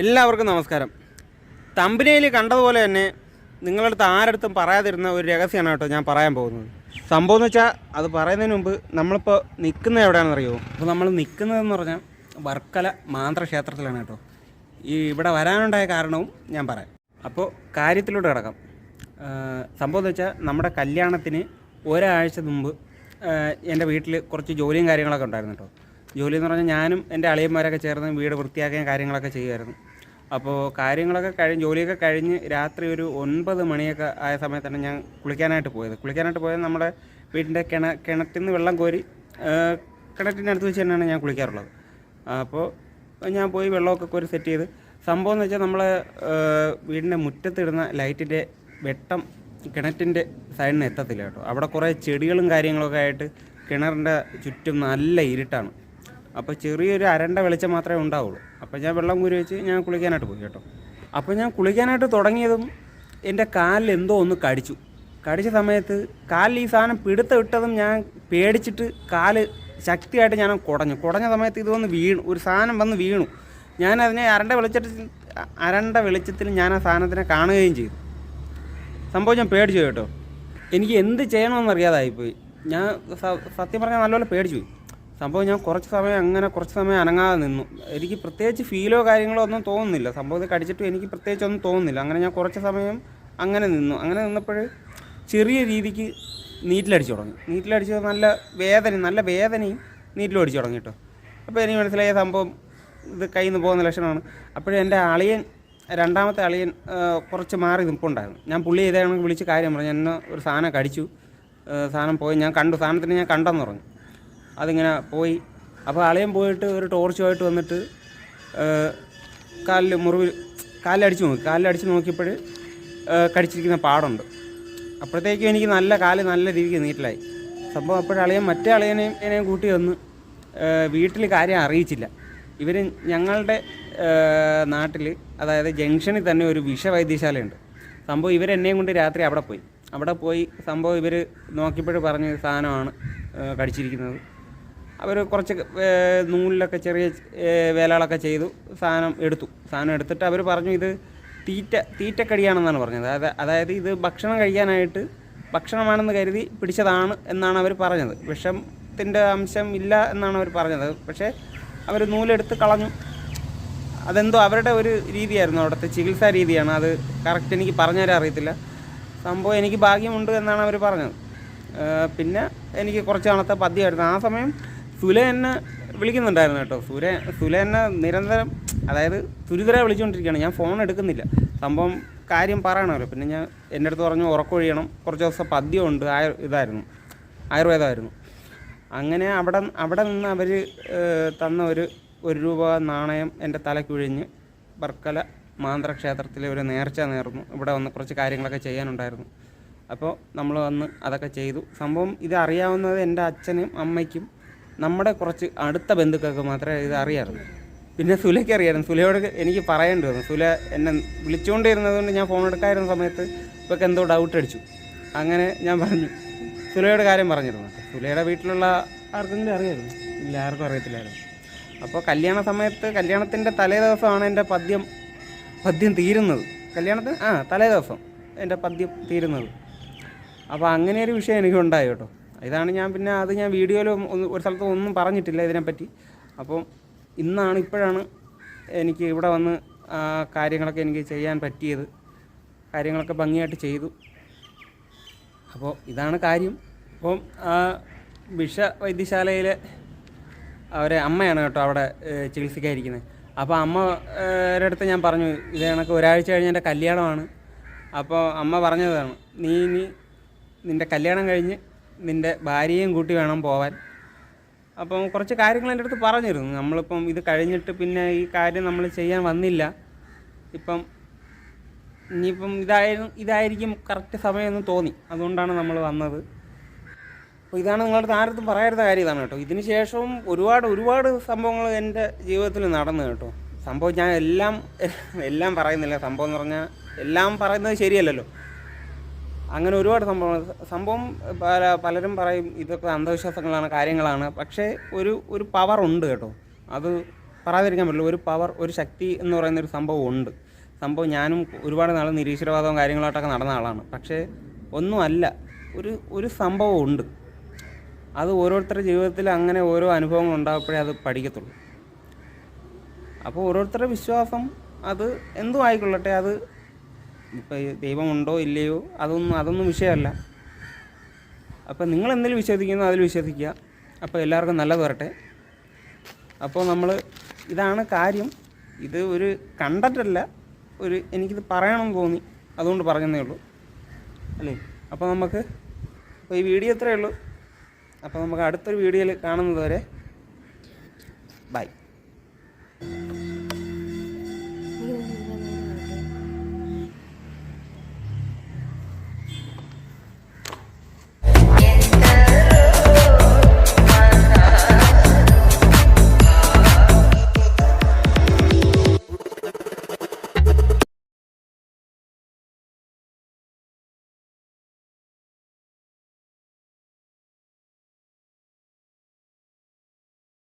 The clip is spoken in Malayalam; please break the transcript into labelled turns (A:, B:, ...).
A: എല്ലാവർക്കും നമസ്കാരം. തമ്പനയിൽ കണ്ടതുപോലെ തന്നെ നിങ്ങളടുത്ത് ആരടുത്തും പറയാതിരുന്ന ഒരു രഹസ്യമാണ് കേട്ടോ ഞാൻ പറയാൻ പോകുന്നത്. സംഭവം എന്ന് വെച്ചാൽ അത് പറയുന്നതിന് മുമ്പ് നമ്മളിപ്പോൾ നിൽക്കുന്നത് എവിടെയാണെന്ന് അറിയുമോ? അപ്പോൾ നമ്മൾ നിൽക്കുന്നതെന്ന് പറഞ്ഞാൽ വർക്കല മാന്ത്ര ക്ഷേത്രത്തിലാണ് കേട്ടോ. ഈ ഇവിടെ വരാനുണ്ടായ കാരണവും ഞാൻ പറയാം. അപ്പോൾ കാര്യത്തിലൂടെ കിടക്കാം. സംഭവം എന്ന് വെച്ചാൽ നമ്മുടെ കല്യാണത്തിന് ഒരാഴ്ച മുമ്പ് എന്റെ വീട്ടിൽ കുറച്ച് ജോലിയും കാര്യങ്ങളൊക്കെ ഉണ്ടായിരുന്നു കേട്ടോ. ജോലി എന്ന് പറഞ്ഞാൽ ഞാനും എന്റെ അളിയന്മാരൊക്കെ ചേർന്ന് വീട് വൃത്തിയാക്കുകയും കാര്യങ്ങളൊക്കെ ചെയ്യുമായിരുന്നു. അപ്പോൾ കാര്യങ്ങളൊക്കെ കഴിഞ്ഞ് ജോലിയൊക്കെ കഴിഞ്ഞ് രാത്രി ഒരു ഒൻപത് മണിയൊക്കെ ആയ സമയത്താണ് ഞാൻ കുളിക്കാനായിട്ട് പോയത്. കുളിക്കാനായിട്ട് പോയത് നമ്മുടെ വീടിന്റെ കിണ കിണറ്റിൽ നിന്ന് വെള്ളം കോരി കിണറ്റിനടുത്ത് വെച്ച് തന്നെയാണ് ഞാൻ കുളിക്കാറുള്ളത്. അപ്പോൾ ഞാൻ പോയി വെള്ളമൊക്കെ കോരി സെറ്റ് ചെയ്ത് സംഭവം എന്ന് വെച്ചാൽ നമ്മൾ വീടിന്റെ മുറ്റത്തിടുന്ന ലൈറ്റിന്റെ വെട്ടം കിണറ്റിന്റെ സൈഡിന് എത്തത്തില്ല കേട്ടോ. അവിടെ കുറേ ചെടികളും കാര്യങ്ങളൊക്കെ ആയിട്ട് കിണറിന്റെ ചുറ്റും നല്ല ഇരുട്ടാണ്. അപ്പോൾ ചെറിയൊരു അരണ്ട വെളിച്ചം മാത്രമേ ഉണ്ടാവുള്ളൂ. അപ്പോൾ ഞാൻ വെള്ളം കുരി വെച്ച് ഞാൻ കുളിക്കാനായിട്ട് പോയി കേട്ടോ. അപ്പോൾ ഞാൻ കുളിക്കാനായിട്ട് തുടങ്ങിയതും എന്റെ കാലിൽ എന്തോ ഒന്ന് കടിച്ചു. കടിച്ച സമയത്ത് കാലിൽ ഈ സാധനം പിടുത്തം ഇട്ടതും ഞാൻ പേടിച്ചിട്ട് കാൽ ശക്തിയായിട്ട് ഞാൻ കുടഞ്ഞു. കുടഞ്ഞ സമയത്ത് ഇത് വന്ന് വീണു. ഒരു സാധനം വന്ന് വീണു. ഞാൻ അതിനെ അരണ്ട വെളിച്ചത്തിൽ അരണ്ട വെളിച്ചത്തിൽ ഞാൻ ആ സാധനത്തിനെ കാണുകയും ചെയ്തു. സംഭവം ഞാൻ പേടിച്ചു കേട്ടോ. എനിക്ക് എന്ത് ചെയ്യണമെന്ന് അറിയാതായിപ്പോയി. ഞാൻ സത്യം പറഞ്ഞാൽ നല്ലപോലെ പേടിച്ചു പോയി. സംഭവം ഞാൻ കുറച്ച് സമയം അങ്ങനെ കുറച്ച് സമയം അനങ്ങാതെ നിന്നു. എനിക്ക് പ്രത്യേകിച്ച് ഫീലോ കാര്യങ്ങളോ ഒന്നും തോന്നുന്നില്ല. സംഭവം ഇത് കടിച്ചിട്ട് എനിക്ക് പ്രത്യേകിച്ച് ഒന്നും തോന്നുന്നില്ല. അങ്ങനെ ഞാൻ കുറച്ച് സമയം അങ്ങനെ നിന്നു. അങ്ങനെ നിന്നപ്പോൾ ചെറിയ രീതിക്ക് നീറ്റിലടിച്ചു തുടങ്ങി. നീറ്റിലടിച്ച് നല്ല വേദന നല്ല വേദനയും നീറ്റിലും അടിച്ചു തുടങ്ങി കേട്ടോ അപ്പോൾ എനിക്ക് മനസ്സിലായ സംഭവം ഇത് കയ്യിൽ നിന്ന് പോകുന്ന ലക്ഷണമാണ്. അപ്പോഴും എന്റെ അളിയൻ രണ്ടാമത്തെ അളിയൻ കുറച്ച് മാറി നിൽപ്പുണ്ടായിരുന്നു ഞാൻ പുള്ളി ഇതാണെങ്കിൽ വിളിച്ച് കാര്യം പറഞ്ഞു. എന്നെ ഒരു സാധനം കടിച്ചു. സാധനം പോയി. ഞാൻ കണ്ടു. സാധനത്തിന് ഞാൻ കണ്ടെന്ന് പറഞ്ഞു. അതിങ്ങനെ പോയി. അപ്പോൾ അളിയൻ പോയിട്ട് ഒരു ടോർച്ചുമായിട്ട് വന്നിട്ട് കാലിൽ മുറിവിൽ കാലിലടിച്ച് നോക്കി. കാലിലടിച്ച് നോക്കിയപ്പോൾ കടിച്ചിരിക്കുന്ന പാടുണ്ട്. അപ്പോഴത്തേക്കും എനിക്ക് നല്ല കാൽ നല്ല രീതിക്ക് നീട്ടിലായി സംഭവം അപ്പോഴളിയൻ മറ്റേ അളിയനെയും എന്നെയും കൂട്ടി വന്ന് വീട്ടിൽ കാര്യം അറിയിച്ചില്ല. ഇവർ ഞങ്ങളുടെ നാട്ടിൽ അതായത് ജംഗ്ഷനിൽ തന്നെ ഒരു വിഷവൈദ്യശാലയുണ്ട്. സംഭവം ഇവരെന്നെയും കൊണ്ട് രാത്രി അവിടെ പോയി. അവിടെ പോയി സംഭവം ഇവർ നോക്കിയപ്പോഴും പറഞ്ഞ സാധനമാണ് കടിച്ചിരിക്കുന്നത്. അവർ കുറച്ച് നൂലിലൊക്കെ ചെറിയ വേലകളൊക്കെ ചെയ്തു. സാധനം എടുത്തു. സാധനം എടുത്തിട്ട് അവർ പറഞ്ഞു ഇത് തീറ്റ തീറ്റക്കടിയാണെന്നാണ് പറഞ്ഞത്. അതായത് അതായത് ഇത് ഭക്ഷണം കഴിക്കാനായിട്ട് ഭക്ഷണമാണെന്ന് കരുതി പിടിച്ചതാണ് എന്നാണ് അവർ പറഞ്ഞത്. വിഷത്തിന്റെ അംശം ഇല്ല എന്നാണ് അവർ പറഞ്ഞത്. പക്ഷേ അവർ നൂലെടുത്ത് കളഞ്ഞു. അതെന്തോ അവരുടെ ഒരു രീതിയായിരുന്നു അവിടുത്തെ ചികിത്സാ രീതിയാണ്. അത് കറക്റ്റ് എനിക്ക് പറഞ്ഞുതരാൻ അറിയത്തില്ല. സംഭവം എനിക്ക് ഭാഗ്യമുണ്ട് എന്നാണ് അവർ പറഞ്ഞത്. പിന്നെ എനിക്ക് കുറച്ച് നാളത്തെ പദ്യമായിരുന്നു. ആ സമയം സുല എന്നെ വിളിക്കുന്നുണ്ടായിരുന്നു കേട്ടോ. സുര സുല എന്നെ നിരന്തരം അതായത് തുരിതര വിളിച്ചുകൊണ്ടിരിക്കുകയാണ്. ഞാൻ ഫോൺ എടുക്കുന്നില്ല. സംഭവം കാര്യം പറയണമല്ലോ. പിന്നെ ഞാൻ എന്റെ അടുത്ത് പറഞ്ഞു ഉറക്കൊഴിയണം കുറച്ച് ദിവസം പദ്യമുണ്ട് ആയ ഇതായിരുന്നു. ആയുർവേദമായിരുന്നു. അങ്ങനെ അവിടെ അവിടെ നിന്ന് അവർ തന്ന ഒരു ഒരു രൂപ നാണയം എന്റെ തലക്കുഴിഞ്ഞ് വർക്കല മാന്ത്ര ക്ഷേത്രത്തിലെ ഒരു നേർച്ച നേർന്നു. ഇവിടെ വന്ന് കുറച്ച് കാര്യങ്ങളൊക്കെ ചെയ്യാനുണ്ടായിരുന്നു. അപ്പോൾ നമ്മൾ വന്ന് അതൊക്കെ ചെയ്തു. സംഭവം ഇത് അറിയാവുന്നത് എന്റെ അച്ഛനും അമ്മയ്ക്കും നമ്മുടെ കുറച്ച് അടുത്ത ബന്ധുക്കൾക്ക് മാത്രമേ ഇത് അറിയാറുള്ളൂ. പിന്നെ സുലയ്ക്ക് അറിയായിരുന്നു. സുലയോട് എനിക്ക് പറയേണ്ടി വന്നു. സുല എന്നെ വിളിച്ചുകൊണ്ടിരുന്നത് കൊണ്ട് ഞാൻ ഫോൺ എടുക്കാതിരുന്ന സമയത്ത് ഇപ്പോൾ എന്തോ ഡൗട്ട് അടിച്ചു. അങ്ങനെ ഞാൻ പറഞ്ഞു. സുലയുടെ കാര്യം പറഞ്ഞിരുന്നു. സുലയുടെ വീട്ടിലുള്ള ആർക്കെങ്കിലും അറിയായിരുന്നു ഇല്ല ആർക്കും അറിയത്തില്ലായിരുന്നു. അപ്പോൾ കല്യാണ സമയത്ത് കല്യാണത്തിന്റെ തലേ ദിവസമാണ് എന്റെ പദ്യം പദ്യം തീരുന്നത്. കല്യാണത്തിന് ആ തലേ ദിവസം എന്റെ പദ്യം തീരുന്നത്. അപ്പോൾ അങ്ങനെ ഒരു വിഷയം എനിക്ക് ഉണ്ടായി കേട്ടോ. ഇതാണ് ഞാൻ പിന്നെ അത് ഞാൻ വീഡിയോയിലും ഒന്ന്- ഒരു സ്ഥലത്ത് ഒന്നും പറഞ്ഞിട്ടില്ല ഇതിനെപ്പറ്റി. അപ്പം ഇന്നാണ് ഇപ്പോഴാണ് എനിക്ക് ഇവിടെ വന്ന് കാര്യങ്ങളൊക്കെ എനിക്ക് ചെയ്യാൻ പറ്റിയത്. കാര്യങ്ങളൊക്കെ ഭംഗിയായിട്ട് ചെയ്തു. അപ്പോൾ ഇതാണ് കാര്യം. അപ്പം വിഷ വൈദ്യശാലയിലെ അവരെ അമ്മയാണ് കേട്ടോ അവിടെ ചികിത്സിക്കാതിരിക്കുന്നത് അപ്പോൾ അമ്മയുടെ അടുത്ത് ഞാൻ പറഞ്ഞു ഇത് കണക്ക് ഒരാഴ്ച കഴിഞ്ഞ് എന്റെ കല്യാണമാണ്. അപ്പോൾ അമ്മ പറഞ്ഞതാണ് നീ ഇനി നിന്റെ കല്യാണം കഴിഞ്ഞ് നിന്റെ ഭാര്യയും കൂട്ടി വേണം പോവാൻ. അപ്പം കുറച്ച് കാര്യങ്ങൾ എന്റെ അടുത്ത് പറഞ്ഞിരുന്നു. നമ്മളിപ്പം ഇത് കഴിഞ്ഞിട്ട് പിന്നെ ഈ കാര്യം നമ്മൾ ചെയ്യാൻ വന്നില്ല. ഇപ്പം ഇനിയിപ്പം ഇതായിരുന്നു ഇതായിരിക്കും കറക്റ്റ് സമയമെന്ന് തോന്നി. അതുകൊണ്ടാണ് നമ്മൾ വന്നത്. അപ്പോൾ ഇതാണ് നിങ്ങളുടെ ആരത്തും പറയാത്ത കാര്യം ഇതാണ് കേട്ടോ. ഇതിന് ശേഷവും ഒരുപാട് ഒരുപാട് സംഭവങ്ങൾ എന്റെ ജീവിതത്തിൽ നടന്നു കേട്ടോ. സംഭവം ഞാൻ എല്ലാം എല്ലാം പറയുന്നില്ല. സംഭവം എന്ന് പറഞ്ഞാൽ എല്ലാം പറയുന്നത് ശരിയല്ലല്ലോ. അങ്ങനെ ഒരുപാട് സംഭവങ്ങൾ. സംഭവം പല പലരും പറയും ഇതൊക്കെ അന്ധവിശ്വാസങ്ങളാണ് കാര്യങ്ങളാണ്. പക്ഷേ ഒരു ഒരു പവർ ഉണ്ട് കേട്ടോ. അത് പറയാതിരിക്കാൻ പറ്റില്ല. ഒരു പവർ ഒരു ശക്തി എന്ന് പറയുന്ന ഒരു സംഭവം ഉണ്ട്. സംഭവം ഞാനും ഒരുപാട് നാൾ നിരീശ്വരവാദവും കാര്യങ്ങളായിട്ടൊക്കെ നടന്ന ആളാണ്. പക്ഷേ ഒന്നുമല്ല ഒരു ഒരു സംഭവം ഉണ്ട്. അത് ഓരോരുത്തരുടെ ജീവിതത്തിൽ അങ്ങനെ ഓരോ അനുഭവങ്ങൾ ഉണ്ടാകുമ്പോഴേ അത് പഠിക്കത്തുള്ളൂ. അപ്പോൾ ഓരോരുത്തരുടെ വിശ്വാസം അത് എന്തും ആയിക്കൊള്ളട്ടെ അത് ഇപ്പോൾ ദൈവമുണ്ടോ ഇല്ലയോ അതൊന്നും അതൊന്നും വിഷയമല്ല. അപ്പോൾ നിങ്ങൾ എന്തെങ്കിലും വിശ്വസിക്കുന്നു അതിൽ വിശ്വസിക്കുക. അപ്പോൾ എല്ലാവർക്കും നല്ലത് വരട്ടെ. അപ്പോൾ നമ്മൾ ഇതാണ് കാര്യം. ഇത് ഒരു കണ്ടറ്റല്ല ഒരു എനിക്കിത് പറയണമെന്ന് തോന്നി. അതുകൊണ്ട് പറഞ്ഞതേ ഉള്ളൂ. അല്ലേ? അപ്പോൾ നമുക്ക് അപ്പോൾ ഈ വീഡിയോ ഇത്രയേ ഉള്ളൂ. അപ്പോൾ നമുക്ക് അടുത്തൊരു വീഡിയോയിൽ കാണുന്നത് വരെ